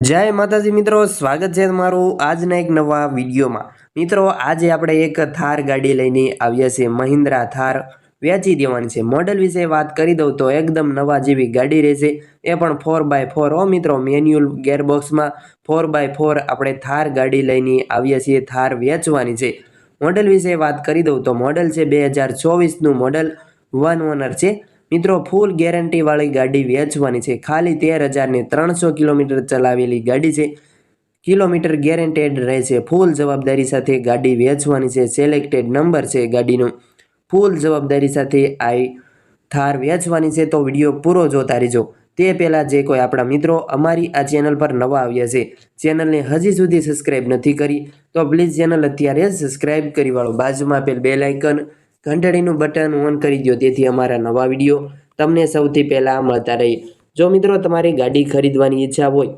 જય માતાજી મિત્રો, સ્વાગત છે તમારું આજના એક નવા વિડીયોમાં. મિત્રો, આજે આપણે એક થાર ગાડી લઈને આવ્યા છીએ, મહિન્દ્રા થાર. વેચી દેવાની છે. મોડલ વિશે વાત કરી દઉં તો એકદમ નવા જેવી ગાડી રહેશે. એ પણ ફોર બાય ફોર હો મિત્રો મેન્યુઅલ ગેરબોક્સમાં ફોર બાય ફોર આપણે થાર ગાડી લઈને આવ્યા છીએ, થાર વેચવાની છે. મોડલ વિશે વાત કરી દઉં તો મોડલ છે બે હજાર ચોવીસનું મોડલ. વન ઓનર છે. મિત્રો ફૂલ ગેરંટીવાળી ગાડી વેચવાની છે. ખાલી તેર હજારને ત્રણસો કિલોમીટર ચલાવેલી ગાડી છે. કિલોમીટર ગેરંટેડ રહેશે. ફૂલ જવાબદારી સાથે ગાડી વેચવાની છે. સિલેક્ટેડ નંબર છે ગાડીનો. ફૂલ જવાબદારી સાથે આઈ થાર વેચવાની છે. તો વીડિયો પૂરો જોતા રહેજો. તે પહેલાં જે કોઈ આપણા મિત્રો અમારી આ ચેનલ પર નવા આવ્યા છે ચેનલને હજી સુધી સબસ્ક્રાઈબ નથી કરી, તો પ્લીઝ ચેનલ અત્યારે સબસ્ક્રાઈબ કરી વાળો. બાજુમાં આપેલ બે લાઇકન ઘંટડીનું બટન ઓન કરી દો તેથી અમારા નવા વીડિયો તમને સૌથી પહેલાં મળતા રહે. જો મિત્રો તમારી ગાડી ખરીદવાની ઈચ્છા હોય,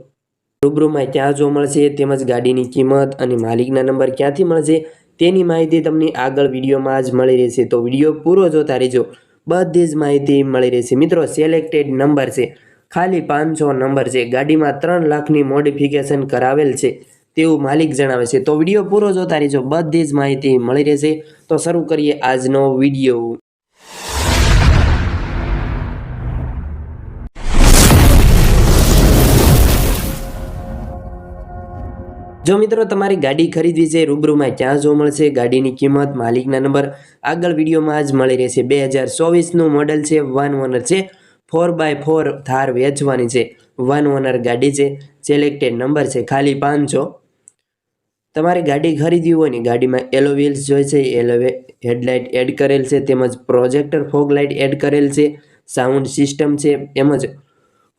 રૂબરૂમાં ક્યાં જો મળશે, તેમજ ગાડીની કિંમત અને માલિકના નંબર ક્યાંથી મળશે તેની માહિતી તમને આગળ વિડીયોમાં જ મળી રહેશે. તો વીડિયો પૂરો જોતા રહેજો. બધી જ માહિતી મળી રહેશે. મિત્રો સિલેક્ટેડ નંબર છે. ખાલી પાંચસો નંબર છે. ગાડીમાં ત્રણ લાખની મોડિફિકેશન કરાવેલ છે. તેવું માલિક જણાવે છે. તો વીડિયો પૂરો જોતા રહેજો. બધી જ માહિતી મળી રહેશે. તો શરૂ કરીએ આજનો વીડિયો. જો મિત્રો તમારી ગાડી ખરીદવી છે, રૂબરૂમાં ક્યાં જો મળશે, ગાડીની કિંમત, માલિકના નંબર, આગળ વિડીયોમાં જ મળી રહેશે. બે હજાર ચોવીસનું મોડલ છે વન ઓનર છે. ફોર બાય ફોર થાર વેચવાની છે. વન ઓનર ગાડી છે. સિલેક્ટેડ નંબર છે. ખાલી પાંચસો. તમારે ગાડી ખરીદવી હોય ને, ગાડીમાં એલો વ્હીલ્સ જોઈએ છે એલો હેડલાઇટ એડ કરેલ છે, તેમજ પ્રોજેક્ટર ફોગ લાઇટ એડ કરેલ છે સાઉન્ડ સિસ્ટમ છે એમજ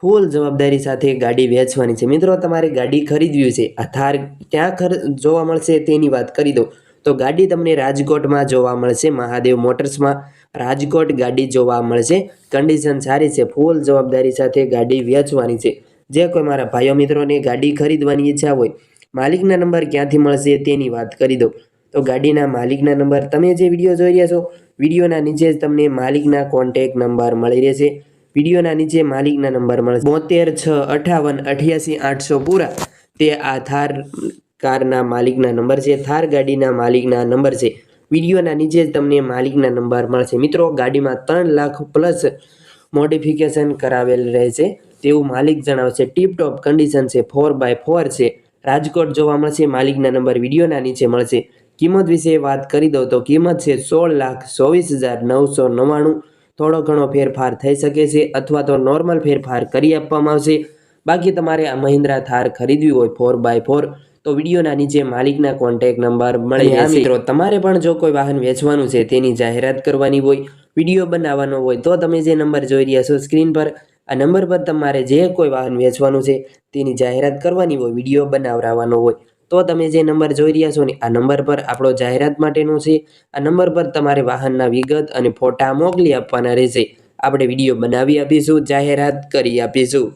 ફૂલ જવાબદારી સાથે ગાડી વેચવાની છે. મિત્રો, તમારે ગાડી ખરીદવી છે, આ થાર ક્યાં ખર, જોવા મળશે તેની વાત કરી દો તો ગાડી તમને રાજકોટમાં જોવા મળશે, મહાદેવ મોટર્સમાં રાજકોટ ગાડી જોવા મળશે. કન્ડિશન સારી છે ફૂલ જવાબદારી સાથે ગાડી વેચવાની છે. જે કોઈ મારા ભાઈઓ મિત્રોને ગાડી ખરીદવાની ઈચ્છા હોય માલિકના નંબર ક્યાંથી મળશે તેની વાત કરી દો તો ગાડીના માલિકના નંબર તમે જે વીડિયો જોઈ રહ્યા છો, વિડીયોના નીચે જ તમને માલિકના કોન્ટેક નંબર મળી રહેશે. વિડીયોના નીચે માલિકના નંબર મળશે. બોતેર છ અઠાવન અઠ્યાસી આઠસો પૂરા. તે આ થાર કારના માલિકના નંબર છે, થાર ગાડીના માલિકના નંબર છે. વિડીયોના નીચે જ તમને માલિકના નંબર મળશે. મિત્રો, ગાડીમાં ત્રણ લાખ પ્લસ મોડિફિકેશન કરાવેલ રહેશે. તેવું માલિક જણાવશે, ટીપટોપ કન્ડિશન છે ફોર બાય ફોર છે. રાજકોટ જોવા મળશે માલિકના નંબર વિડીયોના નીચે મળશે. કિંમત વિશે વાત કરી દઉં તો કિંમત છે સોળ લાખ ચોવીસ હજાર નવસો નવ્વાણું. થોડો ઘણો ફેરફાર થઈ શકે છે અથવા તો નોર્મલ ફેરફાર કરી આપવામાં આવશે. બાકી તમારે આ મહિન્દ્રા થાર ખરીદવી હોય ફોર બાય ફોર તો વિડીયોના નીચે માલિકના કોન્ટેક નંબર મળી જશે. મિત્રો તમારે પણ જો કોઈ વાહન વેચવાનું છે તેની જાહેરાત કરવાની હોય વીડિયો બનાવવાનો હોય તો તમે જે નંબર જોઈ રહ્યા છો સ્ક્રીન પર આ નંબર પર તમારે જે કોઈ વાહન વેચવાનું છે તેની જાહેરાત કરવાની હોય, વીડિયો બનાવરાવવાનો હોય, તો તમે જે નંબર જોઈ રહ્યા છો ને, આ નંબર પર આપણો જાહેરાત માટેનો છે. આ નંબર પર તમારે વાહનના વિગત અને ફોટા મોકલી આપવાના રહેશે. આપણે વીડિયો બનાવી આપીશું, જાહેરાત કરી આપીશું.